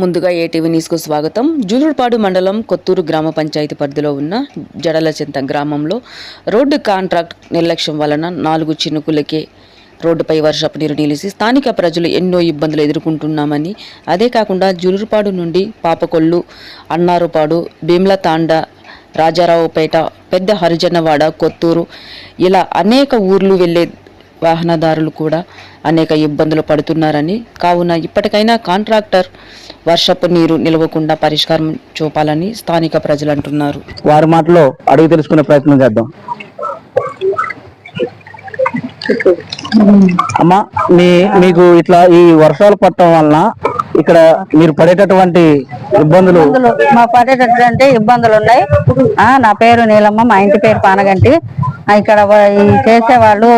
ముందుగా ఏటీవీ న్యూస్కు స్వాగతం. జులుడుపాడు మండలం కొత్తూరు గ్రామ పంచాయతీ పరిధిలో ఉన్న జడలచెంత గ్రామంలో రోడ్డు కాంట్రాక్ట్ నిర్లక్ష్యం వలన నాలుగు చినుకులకే రోడ్డుపై వర్షపు నీరు నిలిచి స్థానిక ప్రజలు ఎన్నో ఇబ్బందులు ఎదుర్కొంటున్నామని. అదే కాకుండా జూలూరుపాడు నుండి పాపకొల్లు అన్నారుపాడు భీమ్లతాండ రాజారావుపేట పెద్ద హరిజనవాడ కొత్తూరు ఇలా అనేక ఊర్లు వెళ్ళే వాహనదారులు కూడా అనేక ఇబ్బందులు పడుతున్నారని కావున ఇప్పటికైనా కాంట్రాక్టర్ వర్షపు నీరు నిలవకుండా పరిష్కారం చూపాలని స్థానిక ప్రజలు అంటున్నారు. వారి మాటలో అడుగు తెలుసుకునే ప్రయత్నం చేద్దాం. అమ్మా మీ మీకు ఇట్లా ఈ వర్షాలు పడటం వలన ఇక్కడ మీరు పడేటటువంటి ఇబ్బందులు? మా పడేటటువంటి ఇబ్బందులు ఉన్నాయి. ఆ నా పేరు నీలమ్మ మా ఇంటి పేరు పానగంటి. ఇక్కడ చేసేవాళ్ళు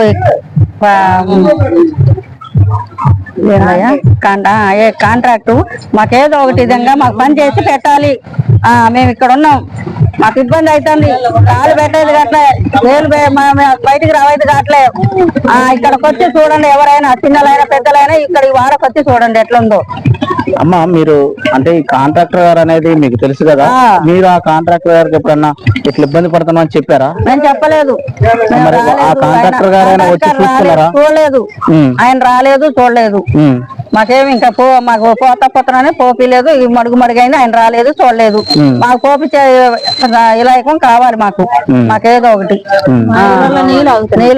ఏ కాంట్రాక్ట్? మాకేదో ఒకటి విధంగా మాకు పని చేసి పెట్టాలి. ఆ మేము ఇక్కడ ఉన్నాం. మాకు ఇబ్బంది అవుతుంది కాలు పెట్టేది కాట్లే. వేలు బయటికి రావేది కాట్లే. ఆ ఇక్కడికి వచ్చి చూడండి ఎవరైనా చిన్నలైనా పెద్దలైనా ఇక్కడ ఈ వారకు వచ్చి చూడండి ఎట్లుందో. అమ్మ మీరు అంటే ఈ కాంట్రాక్టర్ గారు అనేది మీకు తెలుసు కదా. మీరు ఆ కాంట్రాక్టర్ గారికి ఎప్పుడన్నా ఇట్లా ఇబ్బంది పడుతున్నామని చెప్పారా? నేను చెప్పలేదు. మరి ఆ. కాంట్రాక్టర్ ఆయన- గారైనా వచ్చి చూసుకున్నారా? రాలేదు, చూడలేదు. ఆయన రాలేదు చూడలేదు. మాకేమి ఇంకా పో మాకు పోత పోతనని పోపిలేదు ఈ మడుగు మడుగైంది ఆయన రాలేదు చూడలేదు. మాకు పోపి ఇలాయకం కావాలి మాకు. మాకేదో ఒకటి. నీళ్ళు ఆగుతున్నాయి.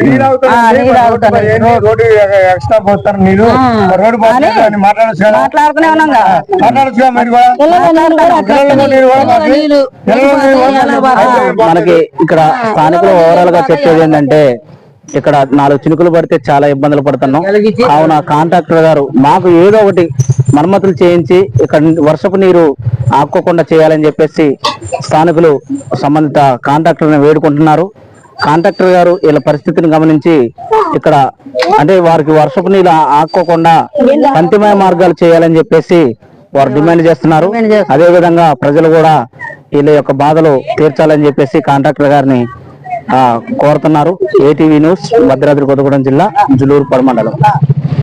నీళ్ళు ఆగుతున్నాయి. రోడ్డు ఎక్స్ట్రా పోతారు నీళ్ళు. రోడ్డు పోతే అని మాట్లాడచ్చు. కదా మాట్లాడుతూనే ఉన్నాం. మనకి ఇక్కడ స్థానికులు ఓవరాల్గా చెప్పేది ఏంటంటే ఇక్కడ నాలుగు చినుకులు పడితే చాలా ఇబ్బందులు పడుతున్నాం. కావున కాంట్రాక్టర్ గారు మాకు ఏదో ఒకటి మరమ్మతులు చేయించి ఇక్కడ వర్షపు నీరు ఆక్కోకుండా చేయాలని చెప్పేసి స్థానికులు సంబంధిత కాంట్రాక్టర్ని వేడుకుంటున్నారు. కాంట్రాక్టర్ గారు వీళ్ళ పరిస్థితిని గమనించి ఇక్కడ అంటే వారికి వర్షపు నీళ్ళు ఆక్కోకుండా పంతిమయ మార్గాలు చేయాలని చెప్పేసి వారు డిమాండ్ చేస్తున్నారు. అదే విధంగా ప్రజలు కూడా వీళ్ళ యొక్క బాధలు తీర్చాలని చెప్పేసి కాంట్రాక్టర్ గారిని ఆ, కోరుతున్నారు. ఏటీవీ న్యూస్ భద్రాద్రి కొత్తగూడెం జిల్లా జులూరు మండలం